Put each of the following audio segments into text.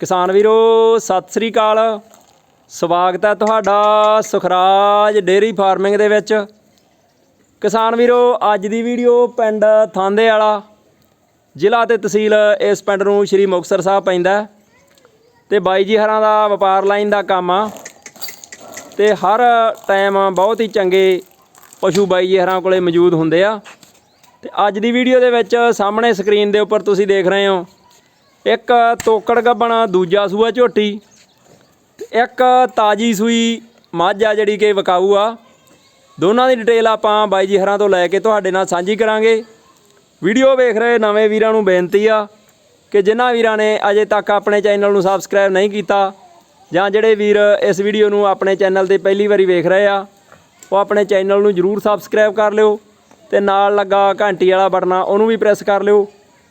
ਕਿਸਾਨ ਵੀਰੋ, ਸਤਿ ਸ੍ਰੀ ਅਕਾਲ। ਸਵਾਗਤ ਹੈ ਤੁਹਾਡਾ ਸੁਖਰਾਜ ਡੇਰੀ ਫਾਰਮਿੰਗ ਦੇ ਵਿੱਚ। ਕਿਸਾਨ ਵੀਰੋ, ਅੱਜ ਦੀ ਵੀਡੀਓ ਪਿੰਡ ਥਾਂਦੇ ਵਾਲਾ, ਜ਼ਿਲ੍ਹਾ ਤੇ ਤਹਿਸੀਲ ਇਸ ਪਿੰਡ ਨੂੰ ਸ਼੍ਰੀ ਮੁਕਤਸਰ ਸਾਹਿਬ ਪੈਂਦਾ ਹੈ। ਤੇ ਬਾਈ ਜੀ ਹਰਾਂ ਦਾ ਵਪਾਰ ਲਾਈਨ ਦਾ ਕੰਮ ਆ। ਤੇ ਹਰ ਟਾਈਮ ਬਹੁਤ ਹੀ ਚੰਗੇ ਪਸ਼ੂ ਬਾਈ ਜੀ ਹਰਾਂ ਕੋਲੇ ਮੌਜੂਦ ਹੁੰਦੇ ਆ। ਤੇ ਅੱਜ ਦੀ ਵੀਡੀਓ ਦੇ ਵਿੱਚ ਸਾਹਮਣੇ ਸਕਰੀਨ ਦੇ ਉੱਪਰ ਤੁਸੀਂ ਦੇਖ ਰਹੇ ਹੋ ਇੱਕ ਤੋਕੜ ਗੱਬਣਾ, ਦੂਜਾ ਸੂਆ ਝੋਟੀ, ਇੱਕ ਤਾਜੀ ਸੂਈ ਮੱਝ ਆ ਜਿਹੜੀ ਕਿ ਵਿਕਾਊ ਆ। ਦੋਨਾਂ ਦੀ ਡਿਟੇਲ ਆਪਾਂ ਬਾਈ ਜੀ ਹਰਾਂ ਤੋਂ ਲੈ ਕੇ ਤੁਹਾਡੇ ਨਾਲ ਸਾਂਝੀ ਕਰਾਂਗੇ। ਵੀਡੀਓ ਵੇਖ ਰਹੇ ਨਵੇਂ ਵੀਰਾਂ ਨੂੰ ਬੇਨਤੀ ਆ ਕਿ ਜਿਨ੍ਹਾਂ ਵੀਰਾਂ ਨੇ ਅਜੇ ਤੱਕ ਆਪਣੇ ਚੈਨਲ ਨੂੰ ਸਬਸਕ੍ਰਾਈਬ ਨਹੀਂ ਕੀਤਾ ਜਾਂ ਜਿਹੜੇ ਵੀਰ ਇਸ ਵੀਡੀਓ ਨੂੰ ਆਪਣੇ ਚੈਨਲ ਤੇ ਪਹਿਲੀ ਵਾਰੀ ਵੇਖ ਰਹੇ ਆ, ਉਹ ਆਪਣੇ ਚੈਨਲ ਨੂੰ ਜਰੂਰ ਸਬਸਕ੍ਰਾਈਬ ਕਰ ਲਿਓ ਤੇ ਨਾਲ ਲੱਗਾ ਘੰਟੀ ਵਾਲਾ ਬਟਨਾ ਉਹਨੂੰ ਵੀ ਪ੍ਰੈਸ ਕਰ ਲਿਓ।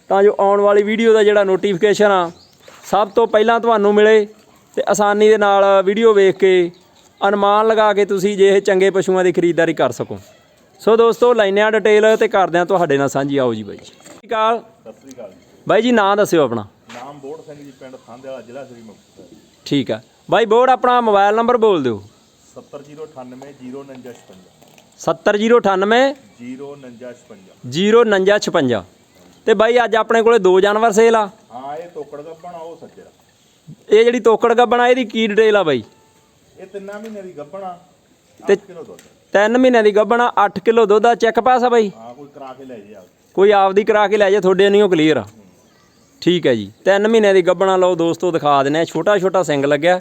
ਤਾਂ ਜੋ ਆਉਣ ਵਾਲੀ ਵੀਡੀਓ ਦਾ ਜਿਹੜਾ ਨੋਟੀਫਿਕੇਸ਼ਨ ਆ ਸਭ ਤੋਂ ਪਹਿਲਾਂ ਤੁਹਾਨੂੰ ਮਿਲੇ ਤੇ ਆਸਾਨੀ ਦੇ ਨਾਲ ਵੀਡੀਓ ਵੇਖ ਕੇ ਅਨੁਮਾਨ ਲਗਾ ਕੇ ਤੁਸੀਂ ਜੇ ਇਹ ਚੰਗੇ ਪਸ਼ੂਆਂ ਦੀ ਖਰੀਦਦਾਰੀ ਕਰ ਸਕੋ। ਸੋ ਦੋਸਤੋ ਲੈਨੇ ਆ ਡਿਟੇਲ ਤੇ ਕਰਦੇ ਆ ਤੁਹਾਡੇ ਨਾਲ ਸਾਂਝੀ। ਆਓ ਜੀ ਬਾਈ ਜੀ। ਸਤਿ ਸ਼੍ਰੀ ਅਕਾਲ। ਸਤਿ ਸ੍ਰੀ ਅਕਾਲ ਬਾਈ ਜੀ ਨਾਂ ਦੱਸਿਓ ਆਪਣਾ। ਨਾਮ ਬੋੜ ਸਿੰਘ ਜੀ ਪਿੰਡ ਥਾਂਦੇ ਵਾਲਾ ਜ਼ਿਲ੍ਹਾ ਸ੍ਰੀ ਮੁਕਤਸਰ। ਠੀਕ ਆ। ਬਾਈ ਬੋਰਡ ਆਪਣਾ ਮੋਬਾਈਲ ਨੰਬਰ ਬੋਲ ਦਿਓ। 70098 70098 04956 04956 ਤੇ ਬਾਈ ਅੱਜ ਆਪਣੇ ਕੋਲੇ ਦੋ ਜਾਨਵਰ ਸੇਲ ਆ। ਹਾਂ ਇਹ ਤੋਕੜ ਗੱਬਣ ਆ ਉਹ ਸੱਜਰਾ। ਇਹ ਜਿਹੜੀ ਤੋਕੜ ਗੱਬਣਾ ਇਹਦੀ ਕੀ ਡਿਟੇਲ ਆ ਬਾਈ? ਇਹ ਤਿੰਨਾਂ ਮਹੀਨੇ ਦੀ ਗੱਬਣਾ ਤੇ- 8 ਕਿਲੋ ਦੁੱਧ। 3 ਮਹੀਨਿਆਂ ਦੀ ਗੱਬਣਾ 8 ਕਿਲੋ ਦੁੱਧ ਦਾ ਚੈੱਕ ਪਾਸ ਆ ਬਾਈ? ਹਾਂ ਕੋਈ ਕਰਾ ਕੇ ਲੈ ਜੇ ਆ ਕੋਈ ਆਪਦੀ ਕਰਾ ਕੇ ਲੈ ਜਾ ਤੁਹਾਡੇ ਨਹੀਂ ਉਹ ਕਲੀਅਰ ਆ। ਠੀਕ ਹੈ ਜੀ। 3 ਮਹੀਨਿਆਂ ਦੀ ਗੱਬਣਾ ਲਓ ਦੋਸਤੋ ਦਿਖਾ ਦਿੰਦੇ ਆ। ਛੋਟਾ ਛੋਟਾ ਸਿੰਗ ਲੱਗਿਆ।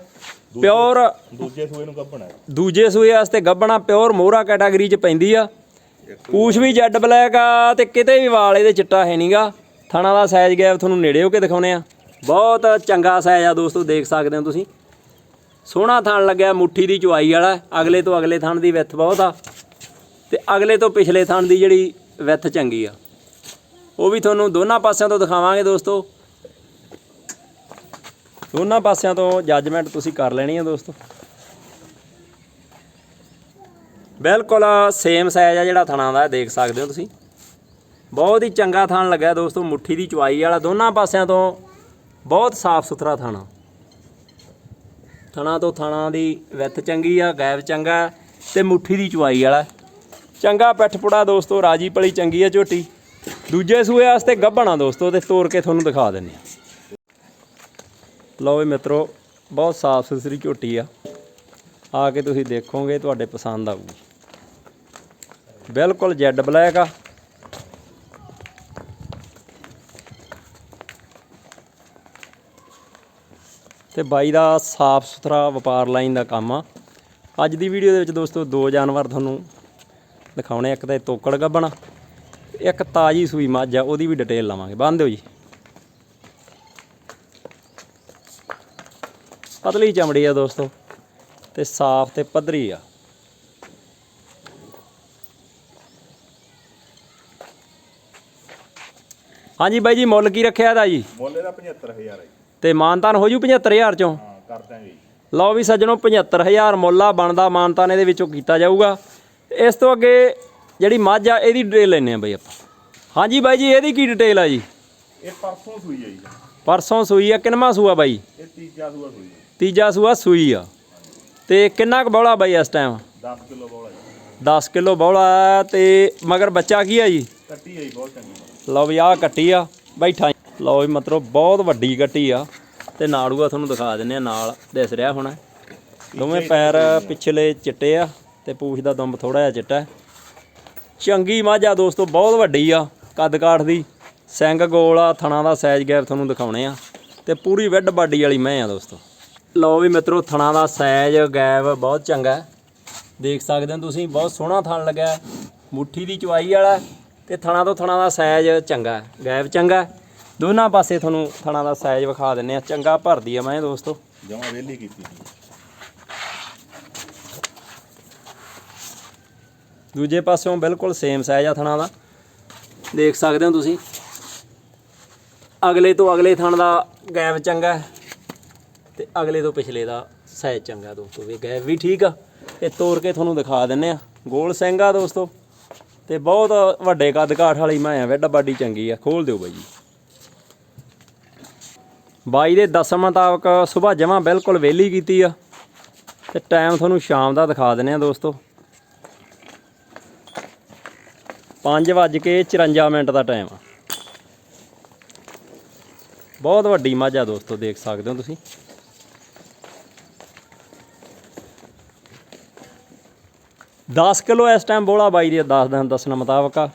ਪਿਓਰ ਦੂਜੇ ਸੂਏ ਨੂੰ ਗੱਬਣਾ ਦੂਜੇ ਸੂਏ ਵਾਸਤੇ ਗੱਬਣਾ ਪਿਓਰ ਮੋਹਰਾ ਕੈਟਾਗਰੀ ਚ ਪੈਂਦੀ ਆ। ਪੂਛ ਵੀ ਜੈਡ ਬਲੈਕ ਆ ਤੇ ਕਿਤੇ ਵੀ ਵਾਲ, ਇਹਦੇ ਚਿੱਟਾ ਹੈ ਨਹੀਂਗਾ ਥਣਾ ਦਾ ਸਾਈਜ਼ ਗੈਪ ਤੁਹਾਨੂੰ ਨੇੜੇ ਹੋ ਕੇ ਦਿਖਾਉਨੇ ਆ। ਬਹੁਤ ਚੰਗਾ ਸਾਈਜ਼ ਆ ਦੋਸਤੋ, ਦੇਖ ਸਕਦੇ ਹੋ ਤੁਸੀਂ। ਸੋਹਣਾ ਥਣ ਲੱਗਿਆ ਮੁੱਠੀ ਦੀ ਚੁਆਈ ਵਾਲਾ, ਅਗਲੇ ਤੋਂ ਅਗਲੇ ਥਣ ਦੀ ਵਿੱਥ ਬਹੁਤ ਆ। ਤੇ ਅਗਲੇ ਤੋਂ ਪਿਛਲੇ ਥਣ ਦੀ ਜਿਹੜੀ ਵਿੱਥ ਚੰਗੀ ਆ। ਉਹ ਵੀ ਤੁਹਾਨੂੰ ਦੋਨਾਂ ਪਾਸਿਆਂ ਤੋਂ ਦਿਖਾਵਾਂਗੇ ਦੋਸਤੋ। ਦੋਨਾਂ ਪਾਸਿਆਂ ਤੋਂ ਜੱਜਮੈਂਟ ਤੁਸੀਂ ਕਰ ਲੈਣੀ ਆ ਦੋਸਤੋ। ਬਿਲਕੁਲ ਸੇਮ ਸਾਈਜ਼ ਆ ਜਿਹੜਾ ਥਣਾ ਦਾ, ਦੇਖ ਸਕਦੇ ਹੋ ਤੁਸੀਂ। ਬਹੁਤ ਹੀ ਚੰਗਾ ਥਣ ਲੱਗਾ ਦੋਸਤੋ, ਮੁੱਠੀ ਦੀ ਚਵਾਈ ਵਾਲਾ, ਦੋਨਾਂ ਪਾਸਿਆਂ ਤੋਂ ਬਹੁਤ ਸਾਫ਼ ਸੁਥਰਾ ਥਣਾ। ਥਣਾ ਤੋਂ ਥਣਾ ਦੀ ਵਿੱਥ ਚੰਗੀ ਆ, ਗੈਪ ਚੰਗਾ ਹੈ ਤੇ ਮੁੱਠੀ ਦੀ ਚੁਆਈ ਵਾਲਾ। ਚੰਗਾ ਪਿੱਠਪੁੜਾ ਦੋਸਤੋ, ਰਾਜੀ ਪਲੀ ਚੰਗੀ ਆ ਝੋਟੀ। ਦੂਜੇ ਸੂਏ ਵਾਸਤੇ ਗੱਭਣਾ ਦੋਸਤੋ, ਤੇ ਤੋੜ ਕੇ ਤੁਹਾਨੂੰ ਦਿਖਾ ਦਿੰਨੇ ਆ। ਲਓ ਵੀ ਮਿੱਤਰੋ, ਬਹੁਤ ਸਾਫ਼ ਸੁਥਰੀ ਝੋਟੀ ਆ। ਆ ਕੇ ਤੁਸੀਂ ਦੇਖੋਗੇ, ਤੁਹਾਡੇ ਪਸੰਦ ਆਊਗੀ। ਬਿਲਕੁਲ ਜੈਡ ਬਲੈਕ ਆ। ਤੇ ਬਾਈ ਦਾ ਸਾਫ਼ ਸੁਥਰਾ ਵਪਾਰ ਲਾਈਨ ਦਾ ਕੰਮ ਆ। ਅੱਜ ਦੀ ਵੀਡੀਓ ਦੇ ਵਿੱਚ ਦੋਸਤੋ ਦੋ ਜਾਨਵਰ ਤੁਹਾਨੂੰ ਦਿਖਾਉਣੇ ਇੱਕ ਤਾਂ ਤੋਕੜ ਗੱਬਣ ਇੱਕ ਤਾਜੀ ਸੂਈ ਮੱਝ ਆ, ਉਹਦੀ ਵੀ ਡਿਟੇਲ ਲਵਾਂਗੇ। ਬੰਦ ਦਿਓ ਜੀ। ਪਤਲੀ ਚਮੜੀ ਆ ਦੋਸਤੋ ਤੇ ਸਾਫ਼ ਤੇ ਪੱਧਰੀ ਆ। ਹਾਂਜੀ ਬਾਈ ਜੀ ਮੁੱਲ ਕੀ ਰੱਖਿਆ ਦਾ ਜੀ? ਮੁੱਲ ਇਹਦਾ 75000 ਹੈ ਜੀ। ਤੇ ਮਾਨਤਾਨ ਹੋ ਜੂ 75000 ਚੋਂ? ਹਾਂ ਕਰ ਦਾਂਗੇ ਜੀ। ਲਓ ਵੀ ਸੱਜਣੋ 75000 ਮੁੱਲ ਆ ਬਣਦਾ ਮਾਨਤਾਨ ਇਹਦੇ ਵਿੱਚੋਂ ਕੀਤਾ ਜਾਊਗਾ। ਇਸ ਤੋਂ ਅੱਗੇ ਜਿਹੜੀ ਮੱਝ ਆ ਇਹਦੀ ਡਿਟੇਲ ਲੈਣੇ ਆ ਬਾਈ ਆਪਾਂ। ਹਾਂਜੀ ਬਾਈ ਜੀ ਇਹਦੀ ਕੀ ਡਿਟੇਲ ਆ ਜੀ? ਇਹ ਪਰਸੋਂ ਸੂਈ ਹੈ ਜੀ। ਪਰਸੋਂ ਸੂਈ ਆ ਕਿੰਨਵਾਂ ਸੂਆ ਬਾਈ? ਇਹ ਤੀਜਾ ਸੂਆ ਸੂਈ ਹੈ। ਤੀਜਾ ਸੂਆ ਸੂਈ ਆ। ਤੇ ਕਿੰਨਾ ਕੁ ਬੌਲਾ ਬਾਈ ਇਸ ਟਾਈਮ 10 ਕਿਲੋ ਬੋਲਾ ਜੀ। 10 ਕਿਲੋ ਬੌਲਾ ਆ ਤੇ ਮਗਰ ਬੱਚਾ ਕੀ ਆ ਜੀ? ਕੱਟੀ ਜੀ ਬਹੁਤ ਚੰਗੀ। ਲਓ ਵੀ ਆਹ ਕੱਟੀ ਆ ਬੈਠਾ ਲਓ ਵੀ ਮਤਲਬ ਬਹੁਤ ਵੱਡੀ ਕੱਟੀ ਆ। ਤੇ ਨਾੜੂਆ ਤੁਹਾਨੂੰ ਦਿਖਾ ਦਿੰਨੇ ਆ ਨਾਲ ਦਿਸ ਰਿਹਾ ਹੋਣਾ। ਦੋਵੇਂ ਪੈਰ ਪਿਛਲੇ ਚਿੱਟੇ ਆ ਤੇ ਪੂਛ ਦਾ ਦੁੰਬ ਥੋੜਾ ਜਿਹਾ ਚਿੱਟਾ। ਚੰਗੀ ਮੱਝ ਦੋਸਤੋ ਬਹੁਤ ਵੱਡੀ ਆ ਕੱਦ ਕਾਠ ਦੀ। ਸਿੰਘ ਗੋਲ ਆ ਥਣਾ ਦਾ ਸਾਈਜ਼ ਗੈਪ ਤੁਹਾਨੂੰ ਦਿਖਾਉਣੇ ਆ। ਤੇ ਪੂਰੀ ਵਿੱਡ ਬਾਡੀ ਵਾਲੀ ਮੈਂ ਆ ਦੋਸਤੋ। ਲਓ ਵੀ ਮਿੱਤਰੋ ਥਣਾ ਦਾ ਸਾਈਜ਼ ਗੈਪ ਬਹੁਤ ਚੰਗਾ। ਦੇਖ ਸਕਦੇ ਹੋ ਤੁਸੀਂ ਬਹੁਤ ਸੋਹਣਾ ਥਣ ਲੱਗਾ। ਮੁੱਠੀ ਦੀ ਚੁਆਈ ਵਾਲਾ ਤੇ ਥਣਾ ਤੋਂ ਥਣਾ ਦਾ ਸਾਈਜ਼ ਚੰਗਾ ਗੈਪ ਚੰਗਾ। ਦੋਨਾਂ ਪਾਸੇ ਤੁਹਾਨੂੰ ਥਣਾ ਦਾ ਸਾਈਜ਼ ਵਿਖਾ ਦਿੰਨੇ ਆ ਚੰਗਾ ਭਰਦੀ ਆ ਮੈਂ ਦੋਸਤੋ। ਜਮਾ ਵੇਲੀ ਕੀਤੀ। ਦੂਜੇ ਪਾਸਿਓਂ ਬਿਲਕੁਲ ਸੇਮ ਸਾਈਜ਼ ਆ ਥਣਾ ਦਾ। ਦੇਖ ਸਕਦੇ ਹੋ ਤੁਸੀਂ। ਅਗਲੇ ਤੋਂ ਅਗਲੇ ਥਣ ਦਾ ਗੈਪ ਚੰਗਾ ਤੇ ਅਗਲੇ ਤੋਂ ਪਿਛਲੇ ਦਾ ਸਾਈਜ਼ ਚੰਗਾ ਦੋਸਤੋ। ਵੀ ਗੈਪ ਵੀ ਠੀਕ ਆ। ਤੇ ਤੋੜ ਕੇ ਤੁਹਾਨੂੰ ਦਿਖਾ ਦਿੰਨੇ ਆ ਗੋਲ ਸਿੰਘ ਆ ਦੋਸਤੋ। ਤੇ ਬਹੁਤ ਵੱਡੇ ਕੱਦ ਕਾਠ ਵਾਲੀ ਮੈਂ ਆ ਵਿੱਡ ਬਾਡੀ ਚੰਗੀ ਆ, ਖੋਲ ਦਿਓ ਬਾਈ ਜੀ। ਬਾਈ ਦੇ ਦੱਸਣ ਮੁਤਾਬਕ ਸਵੇਰ ਜਮਾਂ ਬਿਲਕੁਲ ਵਿਹਲੀ ਕੀਤੀ ਆ। ਤੇ ਟਾਈਮ ਤੁਹਾਨੂੰ ਸ਼ਾਮ ਦਾ ਦਿਖਾ ਦਿੰਨੇ ਆ ਦੋਸਤੋ। 5:54 ਮਿੰਟ ਦਾ ਟਾਈਮ ਆ। ਬਹੁਤ ਵੱਡੀ ਮੱਝ ਆ ਦੋਸਤੋ, ਦੇਖ ਸਕਦੇ ਹੋ ਤੁਸੀਂ। ਦਸ ਕਿਲੋ ਇਸ ਟਾਈਮ ਬੋਲਾ ਬਾਈ ਦੀ, ਦੱਸ ਦਿਨ ਦੱਸਣ ਮੁਤਾਬਕ ਆ।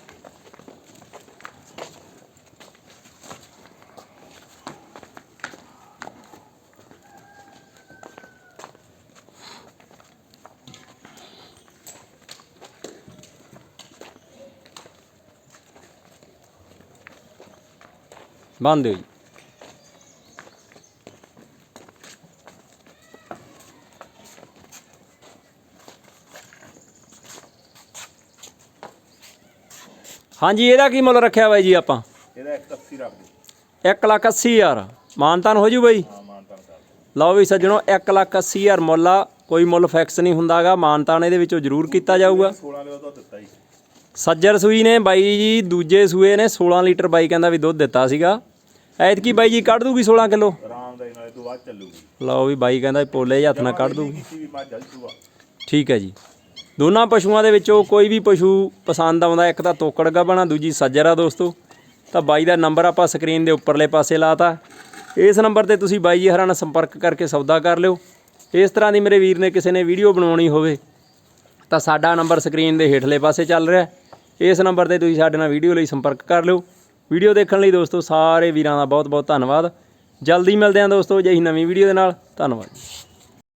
ਬੰਦ ਦਿਓ ਜੀ। ਹਾਂਜੀ ਇਹਦਾ ਕੀ ਮੁੱਲ ਰੱਖਿਆ ਬਾਈ ਜੀ ਆਪਾਂ? ਇਹਦਾ 180 ਰੱਖ ਦੇ 1 ਲੱਖ 80 ਹਜ਼ਾਰ। ਮਾਨਤਾਨ ਹੋ ਜੂ ਬਾਈ? ਹਾਂ ਮਾਨਤਾਨ ਕਰ ਲਓ ਵੀ ਸੱਜਣੋ 1 ਲੱਖ 80 ਹਜ਼ਾਰ ਮੁੱਲ ਆ। ਕੋਈ ਮੁੱਲ ਫਿਕਸ ਨਹੀਂ ਹੁੰਦਾਗਾ। ਮਾਨਤਾਨ ਇਹਦੇ ਵਿੱਚੋਂ ਜ਼ਰੂਰ ਕੀਤਾ ਜਾਊਗਾ। 16 ਕਿਲੋ ਤਾਂ ਦਿੱਤਾ ਹੀ। ਸੱਜਰ ਸੂਈ ਨੇ ਬਾਈ ਜੀ ਦੂਜੇ ਸੂਏ ਨੇ 16 ਲੀਟਰ ਬਾਈ ਕਹਿੰਦਾ ਵੀ ਦੁੱਧ ਦਿੱਤਾ ਸੀਗਾ। ਐਤਕੀ ਬਾਈ ਜੀ ਕੱਢ ਦੂਗੀ 16 ਕਿਲੋ? ਆਰਾਮ ਦਾ ਨਾਲੇ ਤੋਂ ਬਾਅਦ ਚੱਲੂਗੀ। ਲਓ ਵੀ ਬਾਈ ਕਹਿੰਦਾ ਪੋਲੇ ਹੱਥ ਨਾਲ ਕੱਢ ਦੂਗੀ। ਠੀਕ ਹੈ ਜੀ। ਦੋਨਾਂ ਪਸ਼ੂਆਂ ਦੇ ਵਿੱਚੋਂ ਕੋਈ ਵੀ ਪਸ਼ੂ ਪਸੰਦ ਆਉਂਦਾ, ਇੱਕ ਤਾਂ ਤੋਕੜ ਗੱਭਣਾ, ਦੂਜੀ ਸੱਜਰ ਆ ਦੋਸਤੋ। ਤਾਂ ਬਾਈ ਦਾ ਨੰਬਰ ਆਪਾਂ ਸਕਰੀਨ ਦੇ ਉੱਪਰਲੇ ਪਾਸੇ ਲਾਤਾ। ਇਸ ਨੰਬਰ ਤੇ ਤੁਸੀਂ ਬਾਈ ਜੀ ਹਰਾਂ ਨਾਲ ਸੰਪਰਕ ਕਰਕੇ ਸੌਦਾ ਕਰ ਲਿਓ। ਇਸ ਤਰ੍ਹਾਂ ਦੀ ਮੇਰੇ ਵੀਰ ਨੇ ਕਿਸੇ ਨੇ ਵੀਡੀਓ ਬਣਾਉਣੀ ਹੋਵੇ, ਤਾਂ ਸਾਡਾ ਨੰਬਰ ਸਕਰੀਨ ਦੇ ਹੇਠਲੇ ਪਾਸੇ ਚੱਲ ਰਿਹਾ ਇਸ ਨੰਬਰ ਤੇ ਤੁਸੀਂ ਸਾਡੇ ਨਾਲ ਵੀਡੀਓ ਲਈ ਸੰਪਰਕ ਕਰ ਲਿਓ। ਵੀਡੀਓ ਦੇਖਣ ਲਈ ਦੋਸਤੋ, ਸਾਰੇ ਵੀਰਾਂ ਦਾ ਬਹੁਤ ਬਹੁਤ ਧੰਨਵਾਦ। ਜਲਦੀ ਮਿਲਦੇ ਹਾਂ ਦੋਸਤੋ ਅਜਿਹੀ ਨਵੀਂ ਵੀਡੀਓ ਦੇ ਨਾਲ। ਧੰਨਵਾਦ।